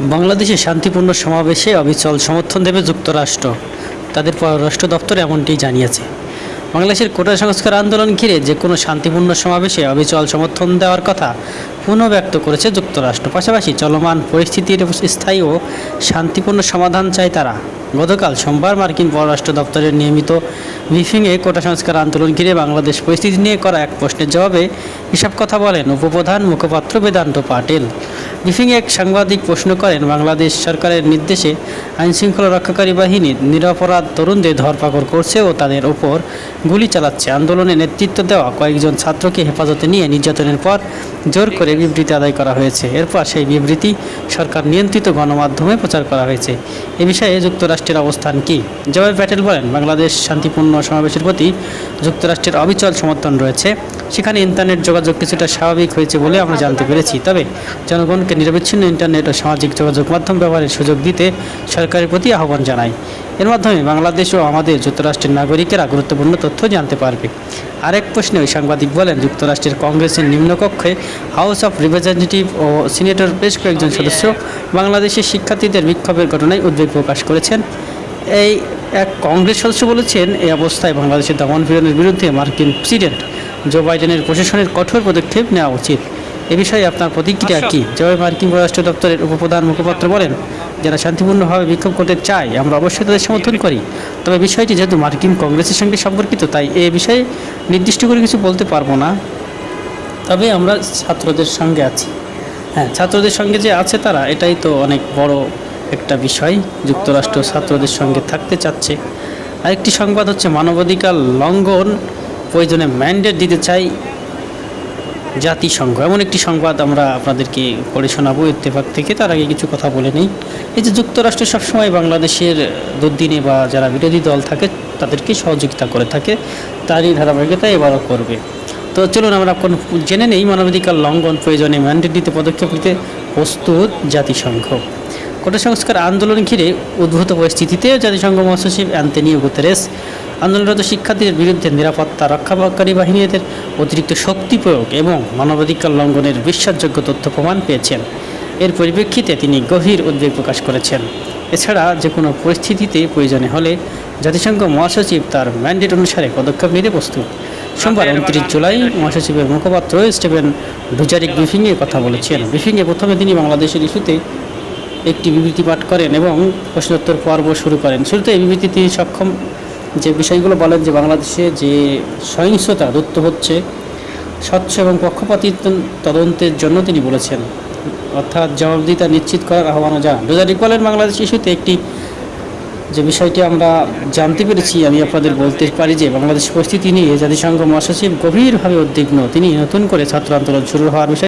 বাংলাদেশে শান্তিপূর্ণ সমাবেশে অবিচল সমর্থন দেবে যুক্তরাষ্ট্র। তাদের পররাষ্ট্র দপ্তর এমনটি জানিয়েছে। বাংলাদেশের কোটা সংস্কার আন্দোলন ঘিরে যে কোনো শান্তিপূর্ণ সমাবেশে অবিচল সমর্থন দেওয়ার কথা পুনঃব্যক্ত করেছে যুক্তরাষ্ট্র। পাশাপাশি চলমান পরিস্থিতির স্থায়ী ও শান্তিপূর্ণ সমাধান চায় তারা। গতকাল সোমবার মার্কিন পররাষ্ট্র দপ্তরের নিয়মিত ব্রিফিংয়ে কোটা সংস্কার আন্দোলন ঘিরে বাংলাদেশ পরিস্থিতি নিয়ে করা এক প্রশ্নের জবাবে এসব কথা বলেন উপপ্রধান মুখপাত্র বেদান্ত পাটিল। ব্রিফিংয়ে এক সাংবাদিক প্রশ্ন করেন বাংলাদেশ সরকারের নির্দেশে আইনশৃঙ্খলা রক্ষাকারী বাহিনী নিরাপরাধ তরুণদের ধরপাকড় করছে ও তাদের ওপর গুলি চালাচ্ছে। আন্দোলনে নেতৃত্ব দেওয়া কয়েকজন ছাত্রকে হেফাজতে নিয়ে নির্যাতনের পর জোর করে বিবৃতি আদায় করা হয়েছে। এরপর সেই বিবৃতি সরকার নিয়ন্ত্রিত গণমাধ্যমে প্রচার করা হয়েছে। এ বিষয়ে যুক্তরাষ্ট্রের অবস্থান কি? জবাবে প্যাটেল বলেন, বাংলাদেশ শান্তিপূর্ণ সমাবেশের প্রতি যুক্তরাষ্ট্রের অবিচল সমর্থন রয়েছে। সেখানে ইন্টারনেট যোগাযোগ কিছুটা স্বাভাবিক হয়েছে বলে আমরা জানতে পেরেছি। তবে জনগণকে নিরবিচ্ছিন্ন ইন্টারনেট ও সামাজিক যোগাযোগ মাধ্যম ব্যবহারের সুযোগ দিতে সরকারের প্রতি আহ্বান জানাই। এর মাধ্যমে বাংলাদেশ ও আমাদের যুক্তরাষ্ট্রের নাগরিকেরা গুরুত্বপূর্ণ তথ্য জানতে পারবে। আরেক প্রশ্নে ওই সাংবাদিক বলেন, যুক্তরাষ্ট্রের কংগ্রেসের নিম্নকক্ষে হাউস অফ রিপ্রেজেন্টেটিভ ও সিনেটর বেশ কয়েকজন সদস্য বাংলাদেশের শিক্ষার্থীদের বিক্ষোভের ঘটনায় উদ্বেগ প্রকাশ করেছেন। এই এক কংগ্রেস সদস্য বলেছেন, এই অবস্থায় বাংলাদেশের দমন পীড়নের বিরুদ্ধে মার্কিন প্রেসিডেন্ট জো বাইডেনের প্রশাসনের কঠোর পদক্ষেপ নেওয়া উচিত। এ বিষয়ে আপনার প্রতিক্রিয়া কী? জবাবে মার্কিন পররাষ্ট্র দপ্তরের উপপ্রধান মুখপাত্র বলেন যারা শান্তিপূর্ণভাবে বিক্ষোভ করতে চায় আমরা অবশ্যই তাদের সমর্থন করি। তবে বিষয়টি যেহেতু মার্কিন কংগ্রেসের সঙ্গে সম্পর্কিত তাই এ বিষয়ে নির্দিষ্ট করে কিছু বলতে পারব না। তবে আমরা ছাত্রদের সঙ্গে আছি। হ্যাঁ ছাত্রদের সঙ্গে যে আছে তারা এটাই তো অনেক বড় একটা বিষয়। যুক্তরাষ্ট্র ছাত্রদের সঙ্গে থাকতে চাচ্ছে। আরেকটি সংবাদ হচ্ছে মানবাধিকার লঙ্ঘন প্রয়োজনে ম্যান্ডেট দিতে চাই জাতিসংঘ। এমন একটি সংবাদ আমরা আপনাদেরকে পড়ে শোনাবো ইত্তেফাক থেকে, তার আগে কিছু কথা বলে নেই। এই যে যুক্তরাষ্ট্র সবসময় বাংলাদেশের দুর্দিনে বা যারা বিরোধী দল থাকে, তাদেরকে সহযোগিতা করে থাকে, তারই ধারাবাহিকতা এবারও করবে। তো চলুন আমরা কোন জেনে নেই, মানবাধিকার লঙ্ঘন প্রয়োজনে ম্যান্ডেট দিতে, পদক্ষেপ নিতে প্রস্তুত জাতিসংঘ। কোটা সংস্কার আন্দোলন ঘিরে উদ্ভূত পরিস্থিতিতে জাতিসংঘ মহাসচিব অ্যান্টনিও গুতেরেস আন্দোলনরত শিক্ষার্থীদের বিরুদ্ধে নিরাপত্তা রক্ষাকারী বাহিনীদের অতিরিক্ত শক্তি প্রয়োগ এবং মানবাধিকার লঙ্ঘনের বিশ্বাসযোগ্য তথ্য প্রমাণ পেয়েছেন। এর পরিপ্রেক্ষিতে তিনি গভীর উদ্বেগ প্রকাশ করেছেন। এছাড়া যে কোনো পরিস্থিতিতে প্রয়োজনে হলে জাতিসংঘ মহাসচিব তার ম্যান্ডেট অনুসারে পদক্ষেপ নিতে প্রস্তুত। সোমবার উনত্রিশ জুলাই মহাসচিবের মুখপাত্র স্টিভেন ডুজারিক ব্রিফিংয়ে কথা বলেছেন। ব্রিফিংয়ে প্রথমে তিনি বাংলাদেশের ইস্যুতে একটি বিবৃতি পাঠ করেন এবং প্রশ্নোত্তর পর্ব শুরু করেন। শুরুতে এই বিবৃতি তিনি সক্ষম যে বিষয়গুলো বলেন যে বাংলাদেশে যে সহিংসতা দত্ত হচ্ছে, স্বচ্ছ এবং পক্ষপাতিত্ব তদন্তের জন্য তিনি বলেছেন। অর্থাৎ জবাবদিহিতা নিশ্চিত করার আহ্বানও জানান। ডোজারিক বলেন বাংলাদেশ ইস্যুতে একটি যে বিষয়টি আমরা জানতে পেরেছি, আমি আপনাদের বলতে পারি যে বাংলাদেশ পরিস্থিতি নিয়ে জাতিসংঘ মহাসচিব গভীরভাবে উদ্বিগ্ন। তিনি নতুন করে ছাত্র আন্দোলন শুরু হওয়ার বিষয়ে